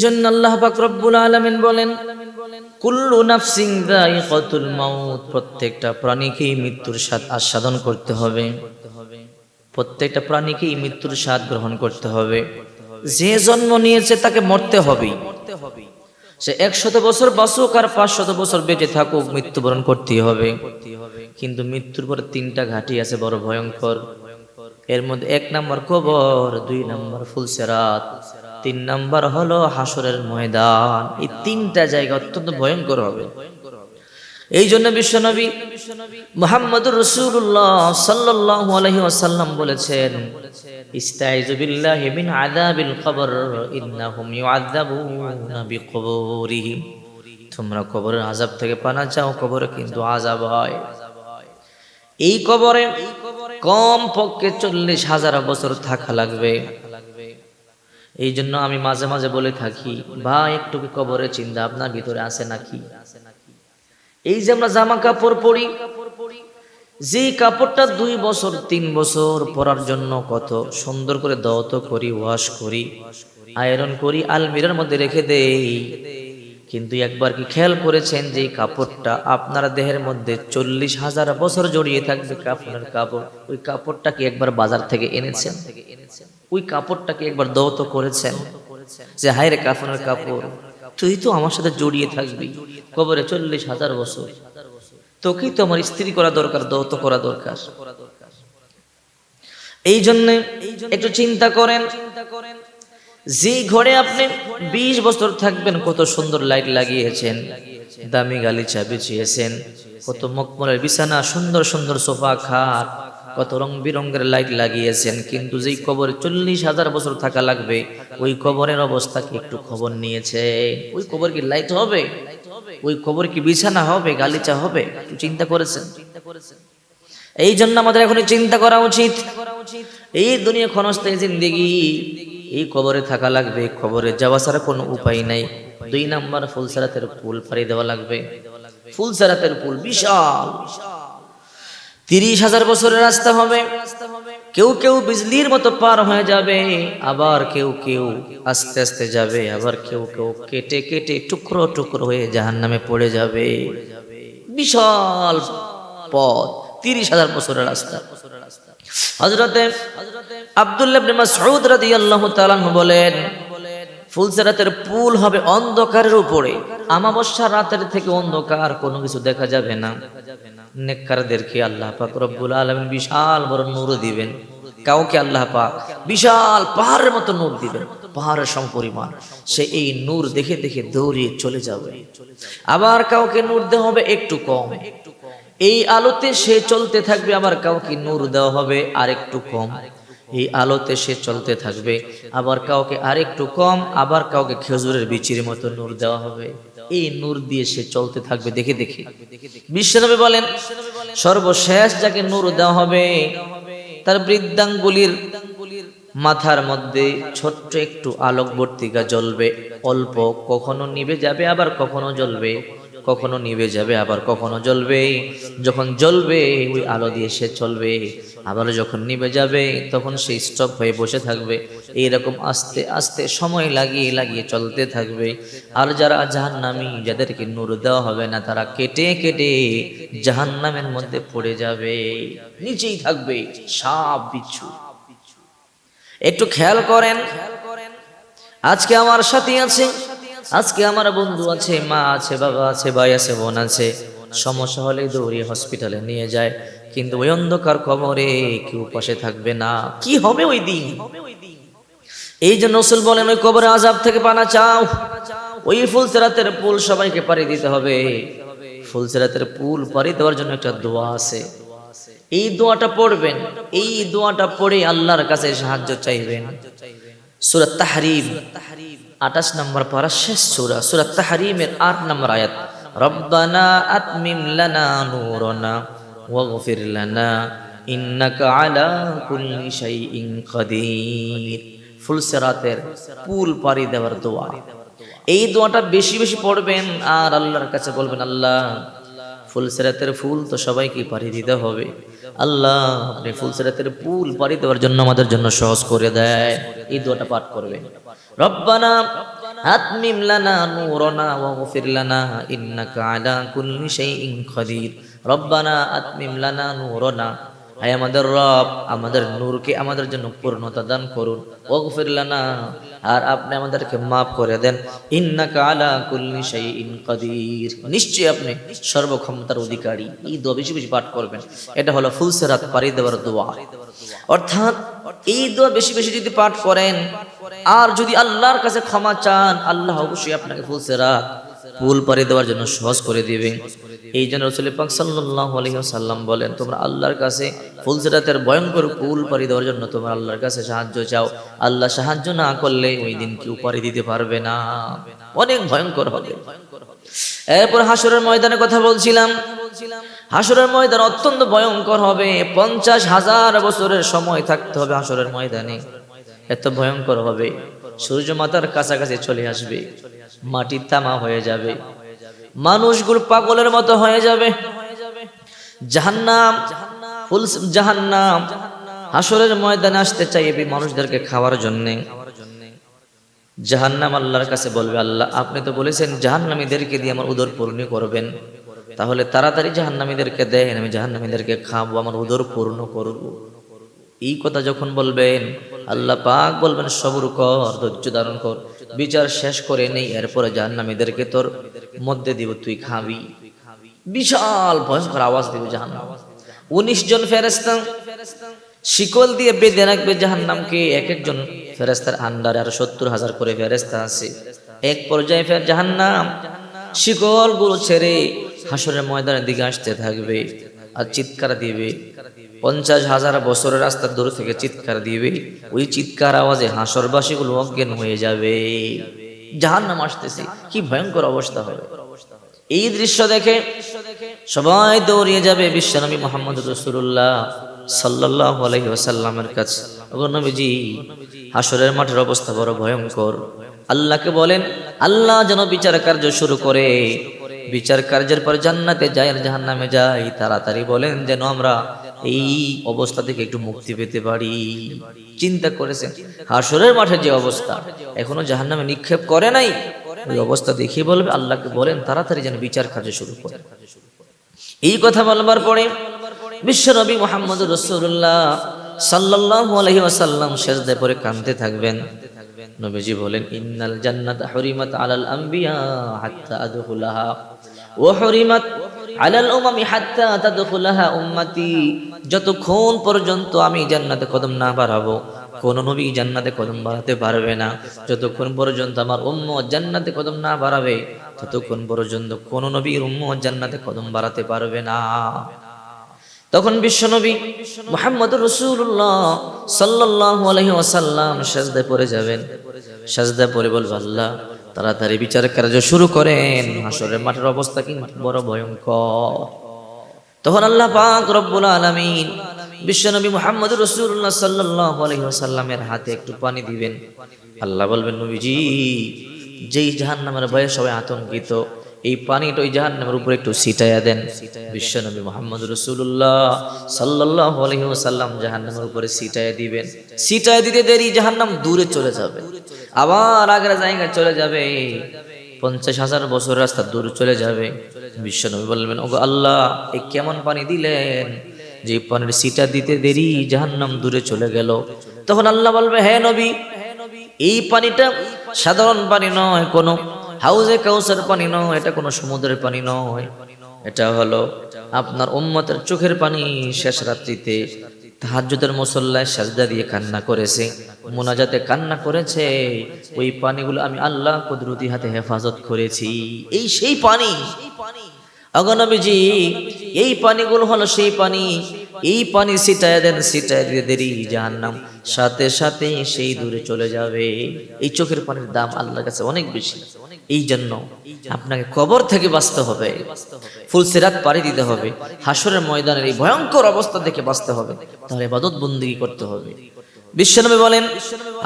জন্য আল্লাহ রব্বুল বলেন, কুল্লু নাফসিং মাউত। প্রত্যেকটা প্রাণীকেই মৃত্যুর স্বাদ আস্বাদন করতে হবে। প্রত্যেকটা প্রাণীকেই মৃত্যুর স্বাদ গ্রহণ করতে হবে। যে জন্ম নিয়েছে তাকে মরতে হবেই। সে একশত বছর বাঁচুক আর পাঁচশত বছর বেঁচে থাকুক, মৃত্যুবরণ করতেই হবে। কিন্তু মৃত্যুর পরে তিনটা ঘাটি আছে, বড় ভয়ঙ্কর। এর মধ্যে এক নম্বর কবর, দুই নম্বর ফুলসেরাত। তিন নম্বর হলো হাসরের ময়দান। এই তিনটা জায়গা অত্যন্ত ভয়ঙ্কর হবে। এই জন্য বিশ্বনবী মোহাম্মদুর রসুল্লাহ সাল্লাল্লাহু আলাইহি ওয়াসাল্লাম বলেছেন তোমরা কবরের আযাব থেকে পানা চাও, কবরে কিন্তু আযাব হয়। এই কবরে কম পক্ষে চল্লিশ হাজার বছর থাকা লাগবে। এই জন্য আমি মাঝে মাঝে বলে থাকি, ভাই একটু কবরের চিন্তা আপনার ভিতরে আছে নাকি? এই যে আমরা জামা কাপড় পরি, যে কাপড়টা দুই বছর, তিন বছর পরার জন্য কত সুন্দর করে দত করি ওয়াশ করি আয়রন করি, আলমিরার মধ্যে রেখে দেই। কিন্তু একবার কি খেয়াল করেছেন যে কাপড়টা আপনার দেহের মধ্যে চল্লিশ হাজার বছর জড়িয়ে থাকবে কাপড়ের কাপড়? ওই কাপড়টা কি একবার বাজার থেকে এনেছেন? ওই কাপড়টা কি একবার দৌত করেছেন। যে হায় রে কাফনের কাপড়, তুই তো আমার সাথে জড়িয়ে থাকবি। কবরে চল্লিশ হাজার বছর। তোকেই তো আমার স্ত্রী করা দরকার দৌত করা দরকার। এই জন্য একটু চিন্তা করেন, যে ঘরে আপনি বিশ বছর থাকবেন, কত সুন্দর লাইট লাগিয়েছেন, দামি গালিচা বিছিয়েছেন, কত মকমলের বিছানা, সুন্দর সুন্দর সোফা খাট কত রং বিরঙ্গের লাইট লাগিয়েছেন, কিন্তু যেই কবরে চল্লিশ হাজার বছর থাকা লাগবে, ওই কবরের অবস্থা কি একটু খবর নিয়েছে? ওই কবর কি লাইট হবে? ওই কবর কি বিছানা হবে, গালিচা হবে? একটু চিন্তা করেছেন? এই জন্য আমাদের এখন চিন্তা করা উচিত। এই দুনিয়া ক্ষণস্থায়ী জিন্দিগি, এই কবরে থাকা লাগবে, কবরে যাওয়া ছাড়া কোনো উপায় নাই। দুই নাম্বার ফুলসারাতের পুল পাড়ি দেওয়া লাগবে। ফুলসারাতের পুল বিশাল। তিরিশ হাজার বছরের রাস্তা হবে। কেউ কেউ বিজলির মতো পার হয়ে যাবে, আবার কেউ কেউ আস্তে আস্তে যাবে, আবার কেউ কেউ কেটে কেটে টুকরো টুকরো হয়ে জাহান নামে পড়ে যাবে। বিশাল পথ, তিরিশ হাজার বছরের রাস্তা। হজরতে আব্দুল্লাহ ইবনে মাসউদ রাদিয়াল্লাহু তাআলা আনহু বলেন, ফুলসেরাতের পুল হবে অন্ধকারের উপরে আমাবস্যা রাতের থেকে অন্ধকার কোনো কিছু দেখা যাবে না। নেককারদেরকে আল্লাহ পাক রব্বুল আলমিন বিশাল বড় নূর দিবেন। কাউকে আল্লাহ পাক বিশাল পাহাড়ের মতো নূর দিবেন, পাহাড়ের সমপরিমাণ সে এই নূর দেখে দেখে দৌড়িয়ে চলে যাবে। আবার কাউকে নূর দেওয়া হবে একটু কম। এই আলোতে সে চলতে থাকবে, আবার কাউকে নূর দেওয়া হবে আর একটু কম। এই আলোতে সে চলতে থাকবে। আবার কাউকে আরেকটু কম, আবার কাউকে খেজুরের বিচির মতো নূর দেওয়া হবে। এই নূর দিয়ে সে চলতে থাকবে, দেখে দেখে। বিশ্বনবী বলেন, সর্বশেষ যাকে নূর দেওয়া হবে, তার বৃদ্ধাঙ্গুলির মাথার মধ্যে ছোট্ট একটু আলোকবর্তিকা জ্বলবে। অল্প কখনো নিভে যাবে, আবার কখনো জ্বলবে। কখনো নিভে যাবে, আবার কখনো জ্বলবে যখন জ্বলবে, ওই আলো দিয়ে সে চলবে। আবার যখন নিভে যাবে, তখন সে স্টপ হয়ে বসে থাকবে। এইরকম আস্তে আস্তে সময় লাগিয়ে লাগিয়ে চলতে থাকবে। আর যারা জাহান্নামী, যাদেরকে নূর দেওয়া হবে না, তারা কেটে কেটে জাহান্নামের মধ্যে পড়ে যাবে। নিচেই থাকবে সাপ বিচ্ছু একটু খেয়াল করেন। আজকে আমার সাথে আছে। আজকে আমার বন্ধু আছে, মা আছে, বাবা আছে, ভাই আছে, বোন আছে। সমস্যা হলে দৌড়িয়ে হসপিটালে নিয়ে যায়। কিন্তু ওই অন্ধকার কবরে কেউ পাশে থাকবে না। কি হবে ওই দিন? এই যে নসুল বলেন, ওই কবরে আজাব থেকে পানা চাও। ওই ফুলসেরাতের পুল সবাইকে পাড়ি দিতে হবে। ফুলসেরাতের পুল পাড়ি দেওয়ার জন্য একটা দোয়া আছে। এই দোয়াটা পড়বেন। এই দোয়াটা পড়ে আল্লাহর কাছে সাহায্য চাইবেন। সুরাত তাহরিম, আঠাশ নম্বর পারা শেষ সুরা, সুরাত তাহরিমের আট নম্বর আয়াত, রব্বানা আতমিম লানা নূরনা ওয়াগফির লানা ইন্নাকা আলা কুল্লি শাইইন কাদির। ফুলসিরাতের পুল পারি দেওয়ার দোয়া। এই দোয়াটা বেশি বেশি পড়বেন আর আল্লাহর কাছে বলবেন, আল্লাহ ফুলসেরাতের ফুল তো সবাইকে পাড়ি দিতে হবে। আল্লাহ আপনি ফুল সেরাতের ফুল পাড়ি দেওয়ার জন্য আমাদের জন্য সহজ করে দেয়। এই দোয়াটা পাঠ করবে। রব্বানা আতমিম লানা নূরনা ওয়াগফির লানা ইন্নাকা আলা কুল্লি শাইইন কাদির রব্বানা আতমিম লানা নূরনা হায় আমাদের রব, আমাদের নূরকে আমাদের জন্য পূর্ণতা দান করুন ওগফির লানা, আর আপনি আমাদেরকে মাফ করে দেন। ইন্নাকা আলা কুল্লি শাইইন কাদির। নিশ্চয়ই আপনি সর্বক্ষমতার অধিকারী। এই দোয়া বেশি বেশি পাঠ করবেন। এটা হলো ফুলসেরাত পারি দেওয়ার দোয়া। অর্থাৎ এই দোয়া বেশি বেশি যদি পাঠ করেন, আর যদি আল্লাহর কাছে ক্ষমা চান, আল্লাহ অবশ্যই আপনাকে ফুলসেরাত পুল পাড়ি দেওয়ার জন্য সহজ করে দিবে। এই জন্য রসুল পাক সাল্লাল্লাহু আলাইহি বলেন, তোমরা আল্লাহর কাছে ফুলসিরাতের ভয়ঙ্কর পুল পাড়ি দেওয়ার জন্য তোমরা আল্লাহর কাছে সাহায্য চাও। আল্লাহ সাহায্য না করলে ওই দিন কেউ পাড়ি দিতে পারবে না। অনেক ভয়ঙ্কর হবে। এরপর হাসরের ময়দানের কথা বলছিলাম। হাসরের ময়দান অত্যন্ত ভয়ঙ্কর হবে। পঞ্চাশ হাজার বছরের সময় থাকতে হবে হাসরের ময়দানে। এত ভয়ঙ্কর হবে। সূর্য মাতার কাছাকাছি চলে আসবে। মাটি তামা হয়ে যাবে। মানুষগুলো পাগলের মতো হয়ে যাবে। জাহান্নাম জাহান্নাম, হাসরের ময়দানে আসতে চাইবে মানুষদেরকে খাওয়ার জন্যে। জাহান্নাম আল্লাহর কাছে বলবে, আল্লাহ, আপনি তো বলেছেন জাহান্নামীদেরকে দিয়ে আমার উদর পূর্ণ করবেন। তাহলে তাড়াতাড়ি জাহান্নামীদেরকে দেন, আমি জাহান্নামীদেরকে খাব আমার উদর পূর্ণ করব। এই কথা যখন বলবেন, আল্লাহ পাক বলবেন, সবর কর, ধৈর্য ধারণ কর। বিচার শেষ করে নেই, এরপরে জাহান্নামীদেরকে তোর মধ্যে দিব, তুই খাবি। বিশাল ভয়ঙ্কর আওয়াজ দিবে জাহান্নাম। উনিশ জন ফেরেস্তা শিকল দিয়ে বেঁধে রাখবে জাহান্নামকে এক একজন ফেরেস্তার আন্ডারে আর সত্তর হাজার করে ফেরেস্তা আছে। এক পর্যায়ে ফের জাহান্নাম শিকলগুলো ছেড়ে হাসরের ময়দানের দিকে আসতে থাকবে আর চিৎকার দিবে। পঞ্চাশ হাজার বছরের রাস্তার দূর থেকে চিৎকার দিবে। ওই চিৎকার আওয়াজে হাসরবাসী গুলো অজ্ঞান হয়ে যাবে। জাহান্নাম আসতেছে। কি ভয়ঙ্কর অবস্থা হবে। এই দৃশ্য দেখে সবাই দৌড়িয়ে যাবে বিশ্বনবী মোহাম্মদ রসুল্লাহ সাল্লাহ আলহি কাছে। নবীজি, হাসরের মাঠের অবস্থা বড় ভয়ঙ্কর। আল্লাহকে বলেন, আল্লাহ যেন বিচার কার্য শুরু করে। বিচার কার্যের পর জান্নাতে যায় আর জাহান্নামে যাই। তাড়াতাড়ি বলেন যেন আমরা এই অবস্থা থেকে একটু মুক্তি পেতে পারি। চিন্তা করেছেন, হাসরের মাঠের যে অবস্থা, এখনও জাহান্নামে নিক্ষেপ করে নাই। ওই অবস্থা দেখিয়ে বলবে, আল্লাহকে বলেন, তাড়াতাড়ি যেন বিচার কার্য শুরু করে। এই কথা বলবার পরে বিশ্বনবী মোহাম্মদ রসুল্লাহ সাল্লাল্লাহু আলাইহি ওয়াসাল্লাম সেজদায় পরে কাঁদতে থাকবেন। নবীজি বলেন, ইন্নাল জান্নাত হরিমাত আলাল আম্বিয়া হাত্তা আদখুলাহা। হরিমাত আলাল উমামি হাত্তা তাদখুলাহা উম্মতি। যতক্ষণ পর্যন্ত আমি জান্নাতে কদম না বাড়াবো, কোন নবী জান্নাতে কদম বাড়াতে পারবে না। যতক্ষণ পর্যন্ত আমার উম্মত জান্নাতে কদম না বাড়াবে, ততক্ষণ পর্যন্ত কোন নবীর উম্মত জান্নাতে কদম বাড়াতে পারবে না। তখন বিশ্বনবী মোহাম্মদ রসুল্লাহ সাল্লাহ আলহি ওয়াসাল্লাম সাজদায় পড়ে যাবেন। সাজদায় পড়ে বলব, আল্লাহ তাড়াতাড়ি বিচার কার্য শুরু করেন। হাসরের মাঠের অবস্থা কি বড় ভয়ঙ্কর। তখন আল্লাহ পাক রব্বুল আলামিন বিশ্বনবী মুহাম্মদ রাসূলুল্লাহ সাল্লাল্লাহু আলাইহি ওয়াসাল্লামের হাতে একটু পানি দিবেন। আল্লাহ বলবেন, নবীজি, যেই জাহান্নামের ভয়ে সবাই আতঙ্কিত, এই পানিটা ওই জাহান্নামের উপরে একটু ছিটাইয়া দেন। বিশ্বনবী মুহাম্মদ রাসূলুল্লাহ সাল্লাল্লাহু আলাইহি ওয়াসাল্লাম জাহান্নামের উপরে ছিটাইয়া দিবেন। ছিটাইয়া দিতে দেরি, জাহান্নাম দূরে চলে যাবে। আবার আগের জায়গায় চলে যাবে। পঞ্চাশ হাজার বছর রাস্তা দূর চলে যাবে। বিশ্বনবী বলবেন ওগো আল্লাহ এই কেমন পানি দিলেন? যে পানির সিটা দিতে দেরি জাহান্নাম দূরে চলে গেল। তখন আল্লাহ বলবে হ্যাঁ নবী, এই পানিটা সাধারণ পানি নয়, কোনো হাউজে কাউসের পানি নয়, এটা কোনো সমুদ্রের পানি নয়। এটা হলো আপনার উম্মতের চোখের পানি শেষ রাত্রিতে তাহাজ্জুদের মুসল্লায় সাজদা দিয়ে কান্না করেছে। মোনাজাতে কান্না করেছে। ওই পানিগুলো আমি আল্লাহ কুদরতি হাতে হেফাজত করেছি। এই সেই পানি। অগনবীজি এই পানিগুলো হলো সেই পানি। এই পানি সিটায় দেন সিটায় দিয়ে দেরি, জাহান্নাম। সাথে সাথে সেই দূরে চলে যাবে। এই চোখের পানির দাম আল্লাহর কাছে অনেক বেশি। এই জন্য আপনাকে কবর থেকে বাঁচতে হবে। ফুল সেরাত পাড়ি দিতে হবে। হাসরের ময়দানের এই ভয়ঙ্কর অবস্থা দেখে বাঁচতে হবে। তাহলে বাদত বন্দিগি করতে হবে। বিশ্বনবী বলেন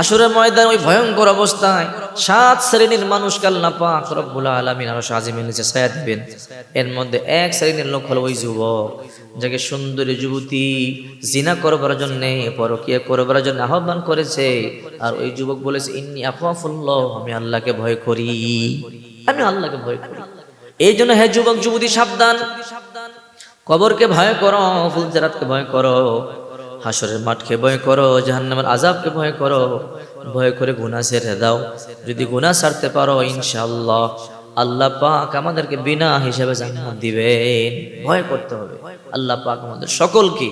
আসরের ময়দান ওই ভয়ঙ্কর অবস্থায় সাত শ্রেণির মানুষকে আল্লাহ পাক রব্বুল আলামিন আরও আজিমের নিচে ছায়া দিবেন। এর মধ্যে এক শ্রেণির লোক হলো ওই যুবক, যাকে সুন্দরী যুবতী জিনা করবার জন্য, পরকিয়া করবার জন্য আহ্বান করেছে। আর ওই যুবক বলেছে, ইন্নি আফাফুল্লাহ আমি আল্লাহকে ভয় করি। আমি আল্লাহকে ভয় করি। এই জন্য হ্যাঁ যুবক, যুবতী, সাবধান। কবরকে ভয় করো, ফুলজারাতকে ভয় করো। হাসরের মাঠকে ভয় করো, জাহান্নামের আজাবকে ভয় করো, ভয় করে গুনা ছেড়ে দাও। যদি গুনা ছাড়তে পারো ইনশাল্লাহ আল্লাহ পাক আমাদেরকে বিনা হিসাবে জান্নাত দিবেন। ভয় করতে হবে। আল্লাহ পাক আমাদের সকলকে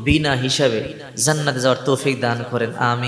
বিনা হিসাবে জান্নাতে যাওয়ার তৌফিক দান করেন আমি